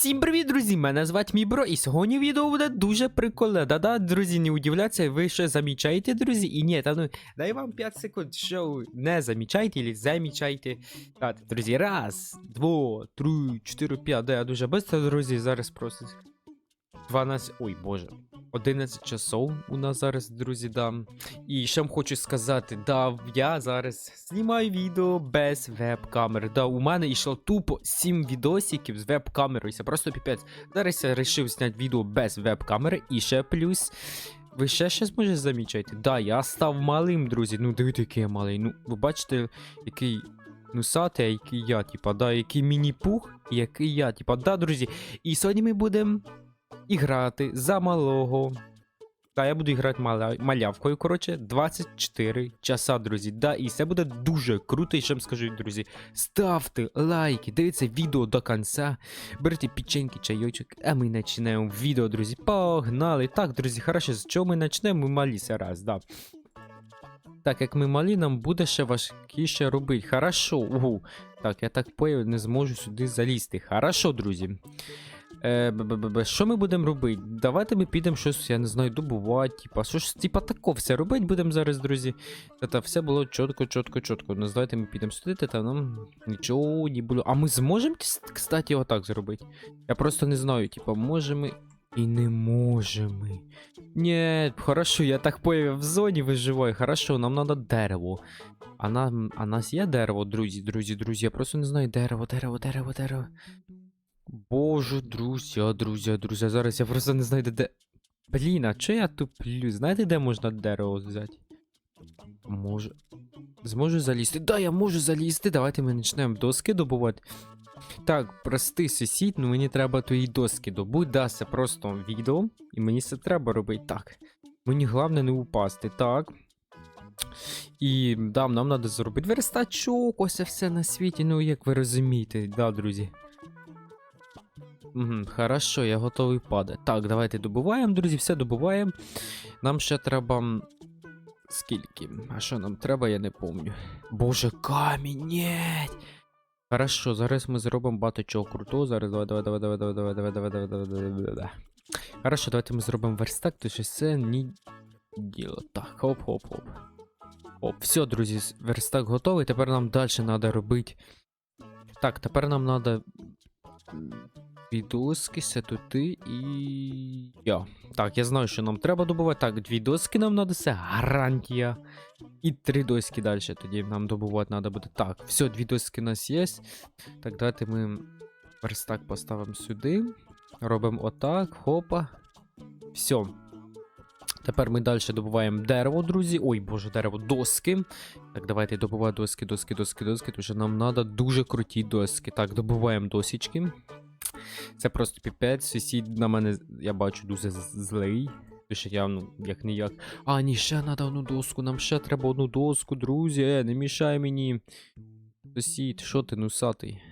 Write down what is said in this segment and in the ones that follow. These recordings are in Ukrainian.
Всім привіт, друзі! Мене звати Мібро, і сьогодні відео буде дуже прикольне. Да-да, друзі, не удивляться, ви ще замічаєте, друзі? І ні, та ну дай вам 5 секунд, що не замічайте или замічайте. Так, друзі, раз, два, три, чотири, п'ять. Да, я дуже швидко, друзі, зараз просто 12, ой, боже. 11 часов у нас зараз, друзі, да. І ще вам хочу сказати, да, я зараз знімаю відео без веб-камери. Да, у мене йшло тупо 7 відосиків з веб-камерою. Це просто піпець. Зараз я вирішив зняти відео без веб-камери і ще плюс. Ви ще щось може замічаєте? Да, я став малим, друзі. Ну, дивіться, який я малий. Ну, ви бачите, який нусатий, а який я, типа, да, який міні-пух, який я, типа, да, друзі. І сьогодні ми будемо і грати за малого. Та я буду грати маля... малявкою, коротше, 24 часа, друзі. Да, і це буде дуже круто. І ще вам скажу, друзі, ставте лайки, дивіться відео до кінця, берете печеньки, чайочок, а ми починаємо відео, друзі. Погнали. Так, друзі, хорошо, з чого ми почнемо? Ми малі це раз, да. Так, як ми малі, нам буде ще важкіше робити. Хорошо, угу. Так, я так поняв, не зможу сюди залізти. Хорошо, друзі. Е, б-б-б-б, Що ми будемо робити? Давайте ми підемо щось, я не знаю, добувати. Типа, що ж, типа тако все робити будемо зараз, друзі. Та, та все було чітко, чітко, чітко. Ну, давайте ми підемо сюди, та нам нічого не було. А ми зможемо, кс- кстати, отак зробити? Я просто не знаю, типа, можемо. І не можемо. Ні, хорошо, я так поняв, в зоні виживаю. Хорошо, нам треба дерево. А нам, а нас є дерево, друзі, друзі, друзі. Я просто не знаю дерево, дерево, дерево, дерево. Боже, друзі, друзі, друзі, зараз я просто не знаю, де. Блін, а чо я туплю? Знаєте, де можна дерево взяти? Можу. Зможу залізти. Да, я можу залізти. Давайте ми почнемо доски добувати. Так, прости сусід, ну мені треба твої доски добути. Да, це просто відео, і мені це треба робити. Так. Мені головне не упасти. Так. І да, нам треба зробити верстачок, ось все на світі, ну як ви розумієте, да, друзі. Угу, хорошо, я готовий падати. Так, давайте добуваємо, друзі, все добуваємо. Нам ще треба. Скільки? А що нам треба, я не помню. Боже, камінь, нєть! Хорошо, зараз ми зробимо багато чого крутого. Зараз давай, давай, давай, давай, давай, давай, давай, давай, давай, давай, давай, давай. Хорошо, давайте ми зробимо верстак, то що це ні діло. Так, хоп-хоп-хоп. Оп, все, друзі, верстак готовий. Тепер нам далі треба робити. Так, тепер нам треба дві доски, сетути і. Я. Так, я знаю, що нам треба добувати. Так, дві доски нам треба, це гарантія. І три доски далі тоді нам добувати треба буде. Так, все, дві доски у нас є. Так, давайте ми верстак поставимо сюди. Робимо отак, хопа. Все. Тепер ми далі добуваємо дерево, друзі. Ой, боже, дерево, доски. Так, давайте добуваємо доски, доски, доски, доски, тому що нам треба дуже круті доски. Так, добуваємо досічки. Це просто піпець. Сусід на мене, я бачу, дуже злий. Тому що я, ну, як не. А, ні, ще треба одну доску, нам ще треба одну доску, друзі. Е, не мішай мені. Сусід, що ти нусатий?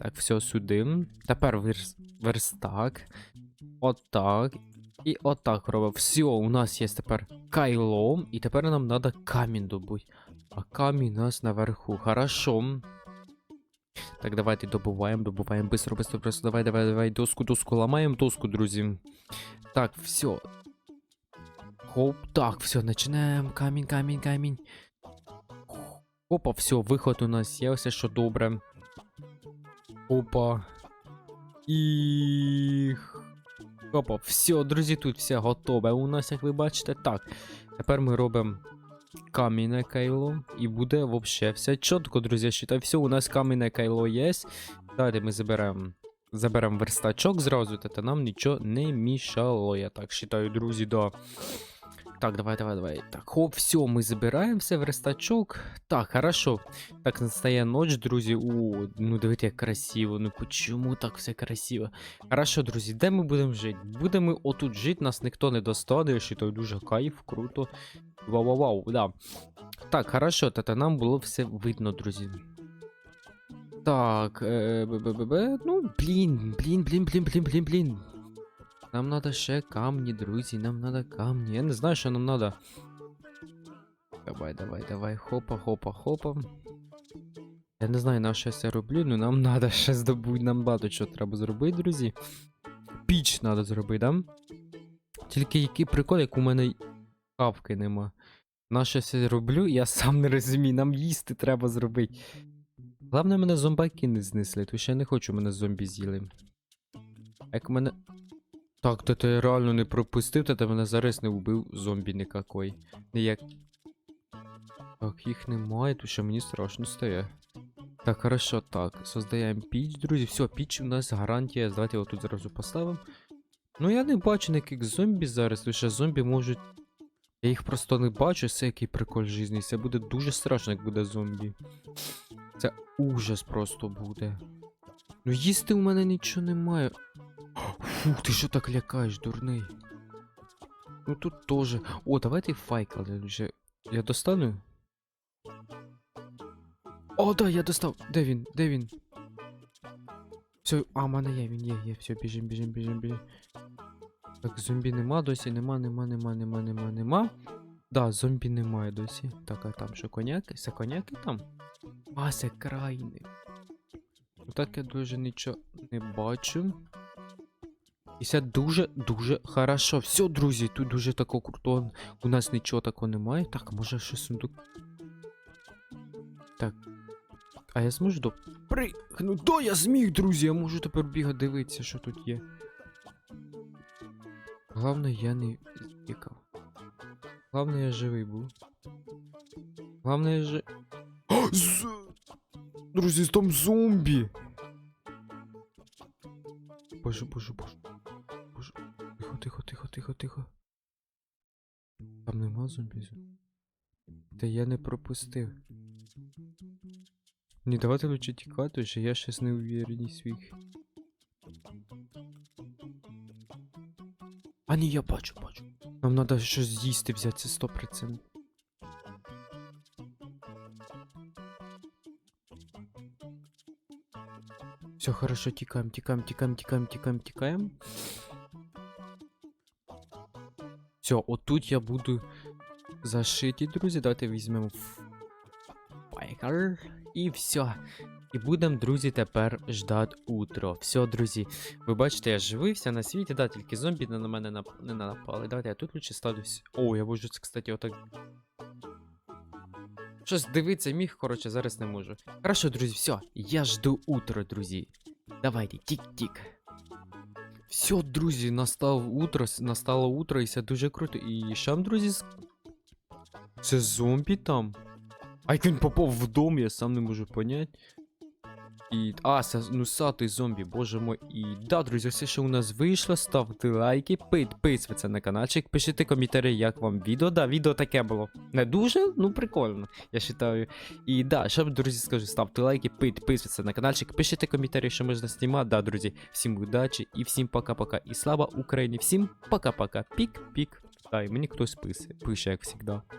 Так, все сюди. Тепер верс... верстак. Отак. І отак робимо. Все, у нас є тепер кайло. І тепер нам треба камінь добути. А камінь у нас наверху. Хорошо. Так, давайте добуваємо, добуваємо. Быстро, быстро, просто давай, давай, давай. Доску, доску ламаємо, доску, друзі. Так, все. Хоп, так, все, починаємо. Камінь, камінь, камінь. Опа, все, виход у нас є, все, що добре. Опа. І. Опа, все, друзі, тут все готове. У нас, як ви бачите, так. Тепер ми робимо камінне кайло. І буде вообще все чітко, друзі. Считай, все, у нас камінне кайло є. Далі ми заберемо. заберем верстачок зразу, та нам нічого не мішало. Я так вважаю, друзі, да. Так, давай, давай, давай. Так, хоп, все, ми забираємо все верстачок. Так, хорошо. Так, настає ніч, друзі. У, ну дивіться, як красиво. Ну почому так все красиво? Хорошо, друзі, де ми будемо жити? Будемо отут жити, нас ніхто не достане, я считаю, дуже кайф, круто. Вау-вау-вау, да. Так, хорошо, та нам було все видно, друзі. Так, е, б-б-б-б, ну, блін, блін, блін, блін, блін, блін, блін. Нам надо ще камні, друзі, нам надо камні. Я не знаю, що нам надо. Давай, давай, давай, хопа, хопа, хопа. Я не знаю, на що я роблю, але нам треба ще здобути, нам багато що треба зробити, друзі. Піч треба зробити, да? Тільки який прикол, як у мене й кавки нема. На що я роблю, я сам не розумію, нам їсти треба зробити. Головне, мене зомбаки не знесли, тому що я не хочу, мене зомбі з'їли. Як мене. Так, то ти реально не пропустив, то ти мене зараз не вбив зомбі никакой. Ніяк. Так, їх немає, тому що мені страшно стає. Так, хорошо, так. Создаємо піч, друзі. Все, піч у нас гарантія. Давайте його тут зразу поставимо. Ну я не бачу ніяких зомбі зараз, тому що зомбі можуть. Я їх просто не бачу, це який прикол житті. Це буде дуже страшно, як буде зомбі. Це ужас просто буде. Ну їсти у мене нічого немає. Фух, ти що так лякаєш, дурний? Ну тут теж. О, давайте файкал. вже. Я достану? О, да, я достав. Де він? Де він? Все, а, мене є, він є, є. Все, біжим, біжим, біжим, біжим. Так, зомбі нема досі, нема, нема, нема, нема, нема, нема. Да, зомбі немає досі. Так, а там що коняки? Це коняки там? А, це крайни. Так я дуже нічого не бачу. І це дуже-дуже хорошо. Все, друзі, тут дуже тако круто. У нас нічого такого немає. Так, може ще сундук. Так. А я зможу до. Пригну. Да, я зміг, друзі. Я можу тепер бігати дивитися, що тут є. Главное, я не тікав. Главное, я живий був. Главное, я жи... Друзі, там зомбі! Боже, боже. Боже. Тихо, тихо, тихо, тихо. Там нема зомбі. Та я не пропустив. Ні, давайте лучше тікати, що я щас не уверений своїх. А ні, я бачу, бачу. Нам треба щось з'їсти взяти, це 100%. Все хорошо, тікаємо, тікаємо, тікаємо, тікаємо, тікаємо, тікаємо. Все, отут я буду зашиті, друзі. Давайте візьмемо файкер. І все. І будемо, друзі, тепер ждати утро. Все, друзі. Ви бачите, я живився на світі, да, тільки зомбі на мене нап... не напали. Давайте я тут лучше ставлюсь. О, я можу це, кстати, отак. Щось дивитися міг, коротше, зараз не можу. Хорошо, друзі, все. Я жду утро, друзі. Давайте, тік-тік. Все, друзі, настав утро, настало утро, і це дуже круто. І що там, друзі? Це зомбі там? А як він попав в дом, я сам не можу понять. І. А, нусатий зомбі, боже мой. І да, друзі, все, що у нас вийшло, ставте лайки, підписуйтесь на каналчик, пишіть коментарі, як вам відео. Да, відео таке було. Не дуже, ну прикольно, я вважаю. І да, що, друзі, скажу, ставте лайки, підписуйтесь на каналчик, пишіть коментарі, що можна знімати. Да, друзі, всім удачі і всім пока-пока. І слава Україні, всім пока-пока. Пік-пік. Да, і мені хтось пише, пише, як завжди.